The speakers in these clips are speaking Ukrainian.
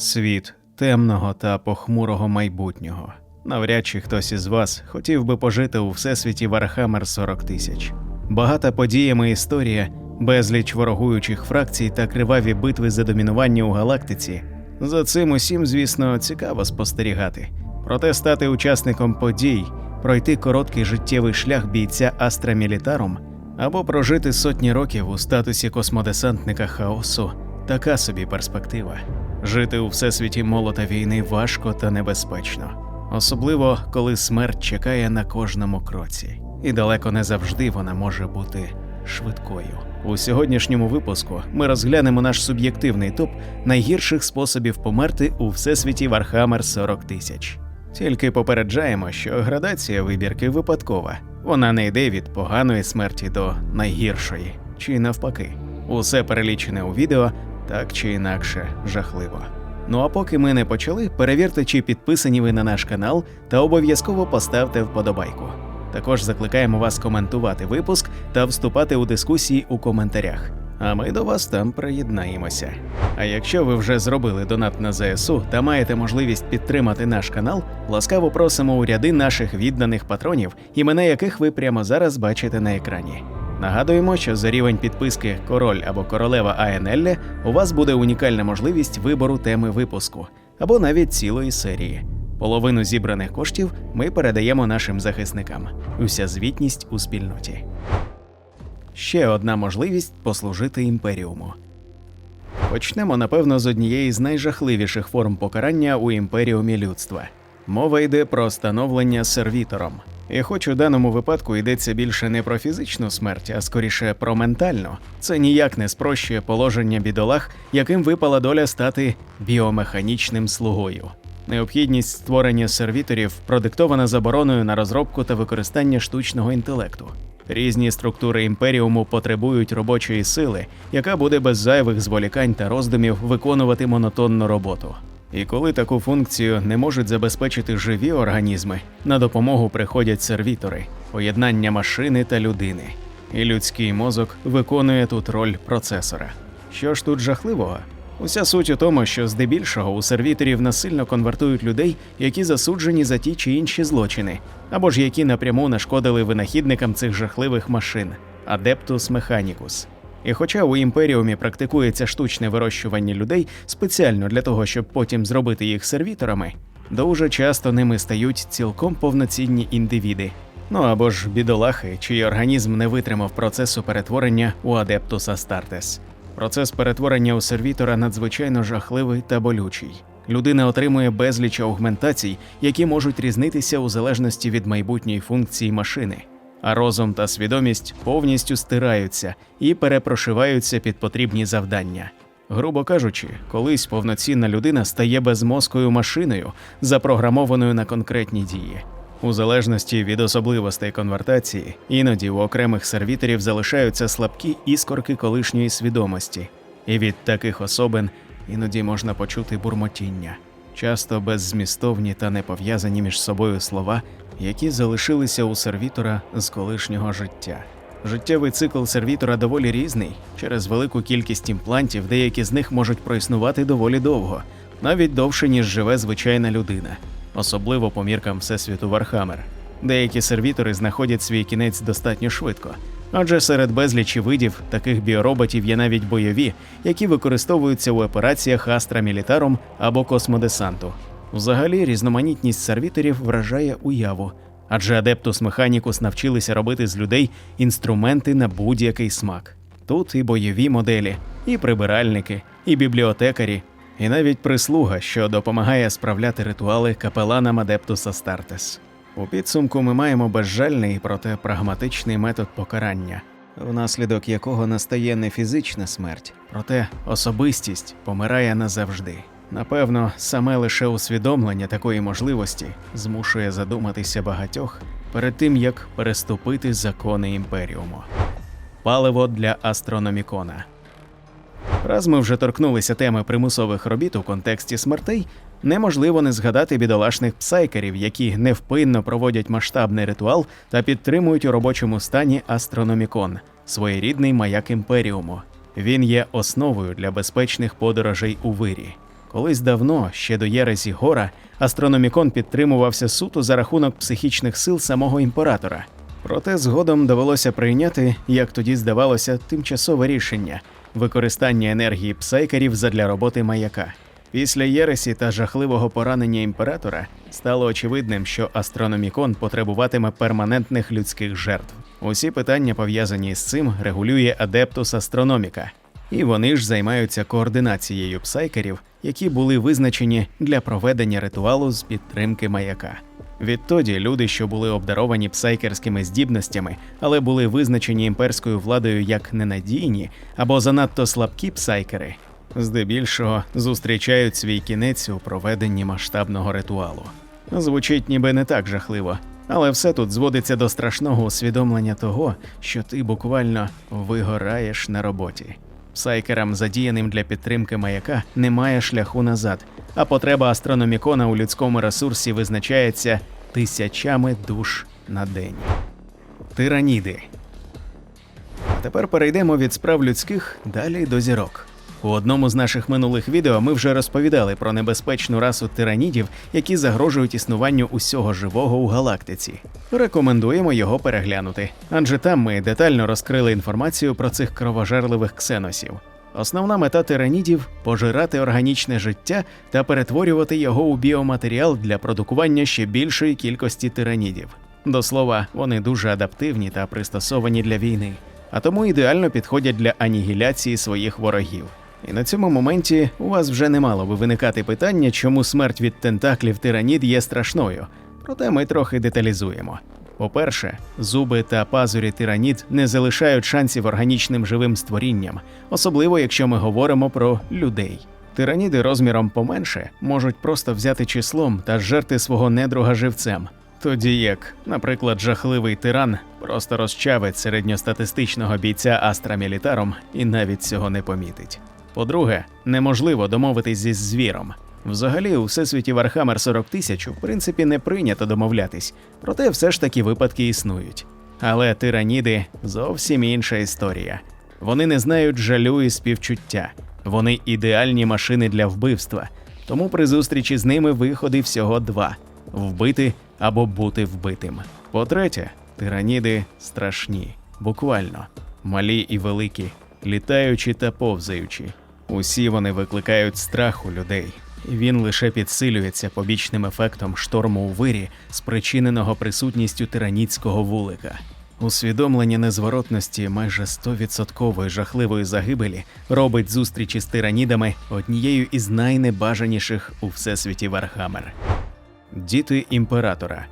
Світ темного та похмурого майбутнього. Навряд чи хтось із вас хотів би пожити у всесвіті Вархаммер 40 тисяч. Багата подіями історія, безліч ворогуючих фракцій та криваві битви за домінування у галактиці. За цим усім, звісно, цікаво спостерігати. Проте стати учасником подій, пройти короткий життєвий шлях бійця Астра Мілітарум або прожити сотні років у статусі космодесантника хаосу така собі перспектива. Жити у всесвіті молота війни важко та небезпечно, особливо коли смерть чекає на кожному кроці, і далеко не завжди вона може бути швидкою. У сьогоднішньому випуску ми розглянемо наш суб'єктивний топ найгірших способів померти у всесвіті Вархаммер 40 тисяч. Тільки попереджаємо, що градація вибірки випадкова. Вона не йде від поганої смерті до найгіршої, чи навпаки. Усе перелічене у відео так чи інакше жахливо. Ну а поки ми не почали, перевірте, чи підписані ви на наш канал, та обов'язково поставте вподобайку. Також закликаємо вас коментувати випуск та вступати у дискусії у коментарях. А ми до вас там приєднаємося. А якщо ви вже зробили донат на ЗСУ та маєте можливість підтримати наш канал, ласкаво просимо у ряди наших відданих патронів, імена яких ви прямо зараз бачите на екрані. Нагадуємо, що за рівень підписки Король або Королева АНЛ у вас буде унікальна можливість вибору теми випуску або навіть цілої серії. Половину зібраних коштів ми передаємо нашим захисникам. Уся звітність у спільноті. Ще одна можливість послужити імперіуму. Почнемо, напевно, з однієї з найжахливіших форм покарання у імперіумі людства. Мова йде про становлення сервітором. І хоч у даному випадку йдеться більше не про фізичну смерть, а скоріше про ментальну, це ніяк не спрощує положення бідолах, яким випала доля стати біомеханічним слугою. Необхідність створення сервіторів продиктована забороною на розробку та використання штучного інтелекту. Різні структури імперіуму потребують робочої сили, яка буде без зайвих зволікань та роздумів виконувати монотонну роботу. І коли таку функцію не можуть забезпечити живі організми, на допомогу приходять сервітори, поєднання машини та людини. І людський мозок виконує тут роль процесора. Що ж тут жахливого? Уся суть у тому, що здебільшого у сервіторів насильно конвертують людей, які засуджені за ті чи інші злочини, або ж які напряму нашкодили винахідникам цих жахливих машин Адептус Механікус. І хоча у імперіумі практикується штучне вирощування людей спеціально для того, щоб потім зробити їх сервіторами, дуже часто ними стають цілком повноцінні індивіди. Ну або ж бідолахи, чий організм не витримав процесу перетворення у Адептус Астартес. Процес перетворення у сервітора надзвичайно жахливий та болючий. Людина отримує безліч аугментацій, які можуть різнитися у залежності від майбутньої функції машини. А розум та свідомість повністю стираються і перепрошиваються під потрібні завдання. Грубо кажучи, колись повноцінна людина стає безмозкою машиною, запрограмованою на конкретні дії. У залежності від особливостей конвертації, іноді у окремих сервіторів залишаються слабкі іскорки колишньої свідомості, і від таких особин іноді можна почути бурмотіння, часто беззмістовні та не пов'язані між собою слова, які залишилися у сервітора з колишнього життя. Життєвий цикл сервітора доволі різний. Через велику кількість імплантів деякі з них можуть проіснувати доволі довго, навіть довше, ніж живе звичайна людина, особливо по міркам Всесвіту Вархаммер. Деякі сервітори знаходять свій кінець достатньо швидко, адже серед безлічі видів таких біороботів є навіть бойові, які використовуються у операціях Астра Мілітарум або космодесанту. Взагалі, різноманітність сервіторів вражає уяву, адже Адептус Механікус навчилися робити з людей інструменти на будь-який смак. Тут і бойові моделі, і прибиральники, і бібліотекарі, і навіть прислуга, що допомагає справляти ритуали капеланам Адептус Астартес. У підсумку ми маємо безжальний, проте прагматичний метод покарання, внаслідок якого настає не фізична смерть, проте особистість помирає назавжди. Напевно, саме лише усвідомлення такої можливості змушує задуматися багатьох перед тим, як переступити закони імперіуму. Паливо для астрономікона. Раз ми вже торкнулися теми примусових робіт у контексті смертей, неможливо не згадати бідолашних псайкерів, які невпинно проводять масштабний ритуал та підтримують у робочому стані астрономікон, своєрідний маяк імперіуму. Він є основою для безпечних подорожей у вирі. Колись давно, ще до Єресі Гора, астрономікон підтримувався суто за рахунок психічних сил самого імператора. Проте згодом довелося прийняти, як тоді здавалося, тимчасове рішення використання енергії псайкерів задля роботи маяка. Після Єресі та жахливого поранення імператора стало очевидним, що астрономікон потребуватиме перманентних людських жертв. Усі питання, пов'язані з цим, регулює Адептус Астрономіка, і вони ж займаються координацією псайкерів, які були визначені для проведення ритуалу з підтримки маяка. Відтоді люди, що були обдаровані псайкерськими здібностями, але були визначені імперською владою як ненадійні або занадто слабкі псайкери, здебільшого зустрічають свій кінець у проведенні масштабного ритуалу. Звучить ніби не так жахливо, але все тут зводиться до страшного усвідомлення того, що ти буквально вигораєш на роботі. Псайкерам, задіяним для підтримки маяка, немає шляху назад, а потреба астрономікона у людському ресурсі визначається тисячами душ на день. Тираніди. Тепер перейдемо від справ людських далі до зірок. У одному з наших минулих відео ми вже розповідали про небезпечну расу тиранідів, які загрожують існуванню усього живого у галактиці. Рекомендуємо його переглянути, адже там ми детально розкрили інформацію про цих кровожерливих ксеносів. Основна мета тиранідів пожирати органічне життя та перетворювати його у біоматеріал для продукування ще більшої кількості тиранідів. До слова, вони дуже адаптивні та пристосовані для війни, а тому ідеально підходять для анігіляції своїх ворогів. І на цьому моменті у вас вже не мало би виникати питання, чому смерть від тентаклів тиранід є страшною. Проте ми трохи деталізуємо. По-перше, зуби та пазурі тиранід не залишають шансів органічним живим створінням, особливо якщо ми говоримо про людей. Тираніди розміром поменше можуть просто взяти числом та жерти свого недруга живцем. Тоді як, наприклад, жахливий тиран просто розчавить середньостатистичного бійця Астра Мілітаром і навіть цього не помітить. По-друге, неможливо домовитись зі звіром. Взагалі, у всесвіті Вархаммер 40 тисяч в принципі не прийнято домовлятись, проте все ж таки випадки існують. Але тираніди зовсім інша історія. Вони не знають жалю і співчуття. Вони ідеальні машини для вбивства. Тому при зустрічі з ними виходи всього два: вбити або бути вбитим. По-третє, тираніди страшні, буквально малі і великі, літаючі та повзаючі. Усі вони викликають страх у людей, він лише підсилюється побічним ефектом шторму у вирі, спричиненого присутністю тиранідського вулика. Усвідомлення незворотності майже 100% жахливої загибелі робить зустрічі з тиранідами однією із найнебажаніших у всесвіті Вархаммер. Діти імператора.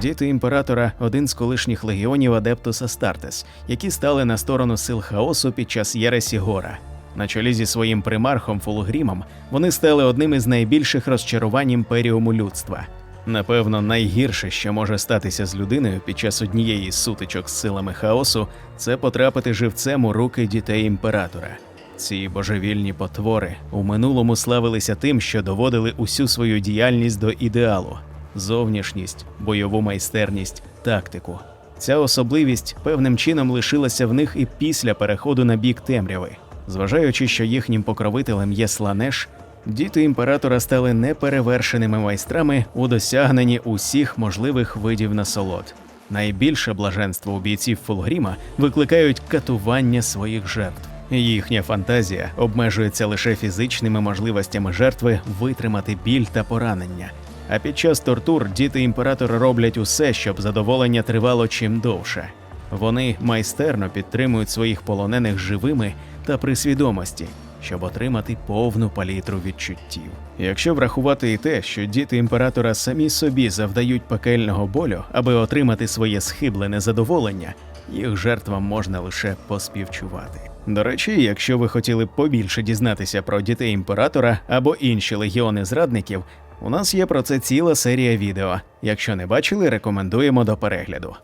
Діти імператора один з колишніх легіонів Адептус Астартес, які стали на сторону сил хаосу під час Єресі Гора. На чолі зі своїм примархом Фулгрімом вони стали одним із найбільших розчарувань імперіуму людства. Напевно, найгірше, що може статися з людиною під час однієї з сутичок з силами хаосу, це потрапити живцем у руки дітей імператора. Ці божевільні потвори у минулому славилися тим, що доводили усю свою діяльність до ідеалу зовнішність, бойову майстерність, тактику. Ця особливість певним чином лишилася в них і після переходу на бік темряви. Зважаючи, що їхнім покровителем є сланеш, діти імператора стали неперевершеними майстрами у досягненні усіх можливих видів насолод. Найбільше блаженство у бійців Фулгріма викликають катування своїх жертв. Їхня фантазія обмежується лише фізичними можливостями жертви витримати біль та поранення. А під час тортур діти імператора роблять усе, щоб задоволення тривало чим довше. Вони майстерно підтримують своїх полонених живими та при свідомості, щоб отримати повну палітру відчуттів. Якщо врахувати і те, що діти імператора самі собі завдають пекельного болю, аби отримати своє схиблене задоволення, їх жертвам можна лише поспівчувати. До речі, якщо ви хотіли б побільше дізнатися про дітей імператора або інші легіони зрадників, у нас є про це ціла серія відео. Якщо не бачили, рекомендуємо до перегляду.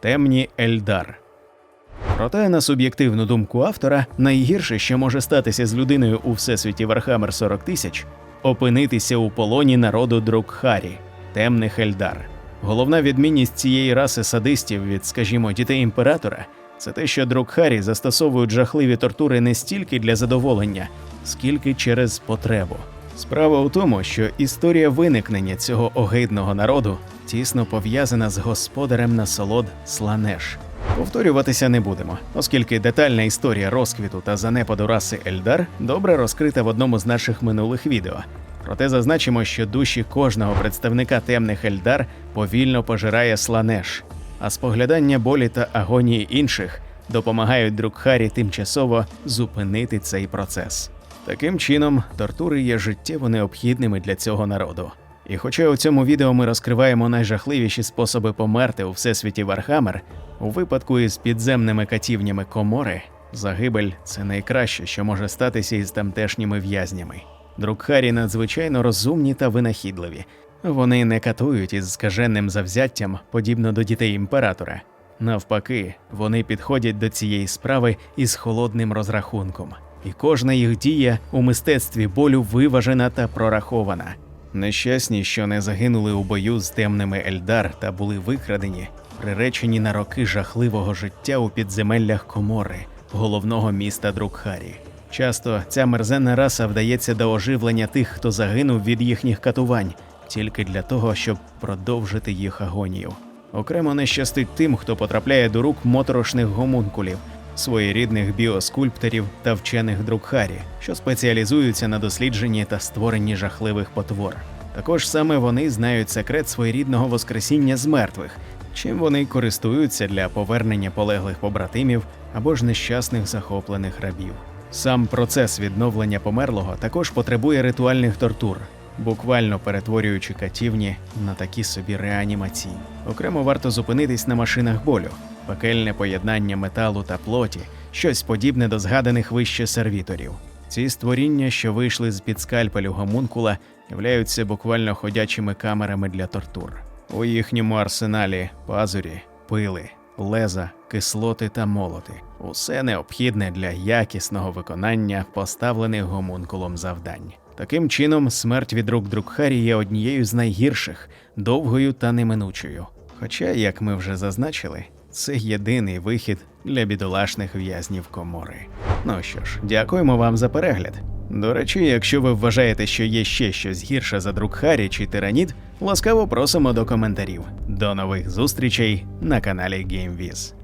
Темні Ельдар. Проте, на суб'єктивну думку автора, найгірше, що може статися з людиною у всесвіті Вархаммер 40 тисяч, опинитися у полоні народу Друкхарі, темних Ельдар. Головна відмінність цієї раси садистів від, скажімо, дітей імператора це те, що друг Харі застосовують жахливі тортури не стільки для задоволення, скільки через потребу. Справа у тому, що історія виникнення цього огидного народу тісно пов'язана з господарем насолод Сланеш. Повторюватися не будемо, оскільки детальна історія розквіту та занепаду раси Ельдар добре розкрита в одному з наших минулих відео. Проте зазначимо, що душі кожного представника темних Ельдар повільно пожирає Сланеш, а споглядання болі та агонії інших допомагають Друкхарі тимчасово зупинити цей процес. Таким чином, тортури є життєво необхідними для цього народу. І хоча у цьому відео ми розкриваємо найжахливіші способи померти у всесвіті Вархаммер, у випадку із підземними катівнями комори, загибель це найкраще, що може статися із тамтешніми в'язнями. Друкхарі надзвичайно розумні та винахідливі. Вони не катують із скаженним завзяттям, подібно до дітей імператора. Навпаки, вони підходять до цієї справи із холодним розрахунком, і кожна їх дія у мистецтві болю виважена та прорахована. Нещасні, що не загинули у бою з темними Ельдар та були викрадені, приречені на роки жахливого життя у підземеллях Комори, головного міста Друкхарі. Часто ця мерзенна раса вдається до оживлення тих, хто загинув від їхніх катувань, тільки для того, щоб продовжити їх агонію. Окремо не щастить тим, хто потрапляє до рук моторошних гомункулів, своєрідних біоскульпторів та вчених Друкхарі, що спеціалізуються на дослідженні та створенні жахливих потвор. Також саме вони знають секрет своєрідного воскресіння з мертвих, чим вони користуються для повернення полеглих побратимів або ж нещасних захоплених рабів. Сам процес відновлення померлого також потребує ритуальних тортур, буквально перетворюючи катівні на такі собі реанімації. Окремо варто зупинитись на машинах болю, пекельне поєднання металу та плоті, щось подібне до згаданих вище сервіторів. Ці створіння, що вийшли з під скальпелю гомункула, являються буквально ходячими камерами для тортур. У їхньому арсеналі пазурі, пили, леза, кислоти та молоти усе необхідне для якісного виконання поставлених гомункулом завдань. Таким чином, смерть від рук Друкхарі є однією з найгірших, довгою та неминучою. Хоча, як ми вже зазначили, це єдиний вихід для бідолашних в'язнів комори. Ну що ж, дякуємо вам за перегляд. До речі, якщо ви вважаєте, що є ще щось гірше за Друкхарі чи Тираніт, ласкаво просимо до коментарів. До нових зустрічей на каналі GameViz.